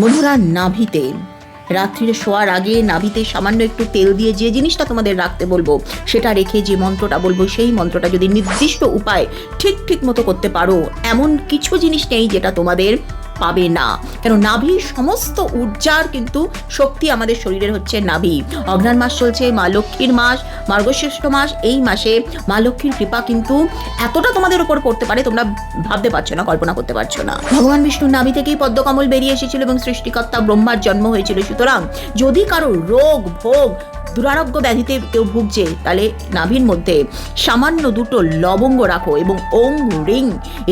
বন্ধুরা নাভিতে। রাত্রিরে শোয়ার আগে নাভিতে সামান্য একটু তেল দিয়ে যে জিনিসটা তোমাদের রাখতে বলব, সেটা রেখে যে মন্ত্রটা বলব, সেই মন্ত্রটা যদি নির্দিষ্ট উপায় ঠিক ঠিক মতো করতে পারো, এমন কিছু জিনিস নেই যেটা তোমাদের পাবে না। কেন নাভির সমস্ত ঊর্জার কিন্তু শক্তি আমাদের শরীরের হচ্ছে নাভি। অঘ্রাণ মাস চলছে, মা লক্ষ্মীর মাস মার্গশ্রেষ্ঠ মাস, এই মাসে মা লক্ষ্মীর কৃপা কিন্তু এতটা তোমাদের উপর পড়তে পারে, তোমরা ভাবতে পারছ না, কল্পনা করতে পারছ না। ভগবান বিষ্ণুর নাভি থেকেই পদ্মকমল বেরিয়ে এসেছিল এবং সৃষ্টিকর্তা ব্রহ্মার জন্ম হয়েছিল। সুতরাং যদি কারও রোগ, ভোগ দুরারোগ্য ব্যাধিতে কেউ ভুগছে, তাহলে নাভির মধ্যে সামান্য দুটো লবঙ্গ রাখো এবং ওং রিং,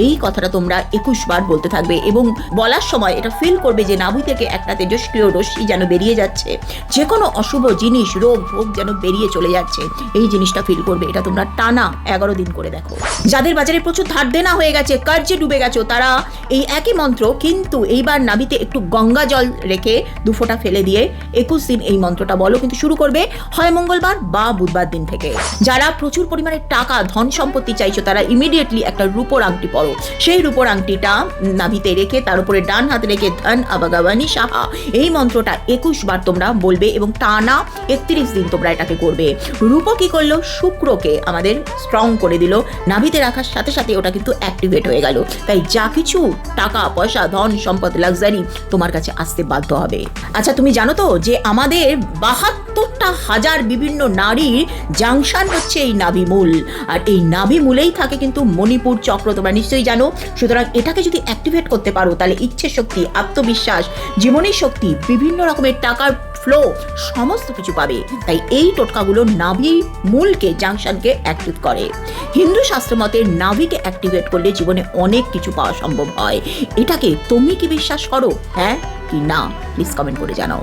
এই কথাটা তোমরা একুশ বার বলতে থাকবে এবং বলার সময় এটা ফিল করবে যে নাভি থেকে একটা তেজস্ক্রিয় রশ্মি যেন বেরিয়ে যাচ্ছে। যে কোনো অশুভ জিনিস, রোগ, ভোগ যেন বেরিয়ে চলে যাচ্ছে, এই জিনিসটা ফিল করবে। এটা তোমরা টানা এগারো দিন করে দেখো। যাদের বাজারে প্রচুর ধার দেনা হয়ে গেছে, কার্যে ডুবে গেছো, তারা এই একই মন্ত্র কিন্তু এইবার নাভিতে একটু গঙ্গা জল রেখে দু ফোঁটা ফেলে দিয়ে একুশ দিন এই মন্ত্রটা বলো, কিন্তু শুরু করবে হয় মঙ্গলবার বা বুধবার দিন থেকে। যারা প্রচুর পরিমাণে টাকা, ধন সম্পত্তি চাইছো, তারা ইমিডিয়েটলি একটা রূপোর আংটি পরো। সেই রূপোর আংটিটা নাভিতে রেখে, তার উপরে ডান হাতে রেখে ধন, আবাগাবানি সাহা এই মন্ত্রটা একুশ বার তোমরা বলবে এবং টানা একত্রিশ দিন তোমরা এটাকে করবে। রূপ কি করল? শুক্রকে আমাদের স্ট্রং করে দিল। নাভিতে রাখার সাথে সাথে ওটা কিন্তু অ্যাক্টিভেট হয়ে গেল। তাই যা কিছু টাকা, পয়সা, ধন, সম্পদ লাক্সারি তোমার কাছে আসতে বাধ্য হবে। আচ্ছা তুমি জানো তো যে আমাদের বাহাত্তরটা হাজার বিভিন্ন নারীর জাংশন হচ্ছে এই নাভিমূল আর এই নাভিমূলেই থাকে কিন্তু মণিপুর চক্র, তোমরা নিশ্চয়ই জানো। সুতরাং এটাকে যদি অ্যাক্টিভেট করতে পারো, তাহলে ইচ্ছে শক্তি, আত্মবিশ্বাস জীবনের শক্তি, বিভিন্ন রকমের টাকার ফ্লো সমস্ত কিছু পাবে। তাই এই টোটকাগুলো নাভি মূলকে, জাংশনকে অ্যাক্টিভ করে। হিন্দু শাস্ত্র মতে নাভিকে অ্যাক্টিভেট করলে জীবনে অনেক কিছু পাওয়া সম্ভব হয়। এটাকে তুমি কি বিশ্বাস করো হ্যাঁ কি না প্লিজ কমেন্ট করে জানাও।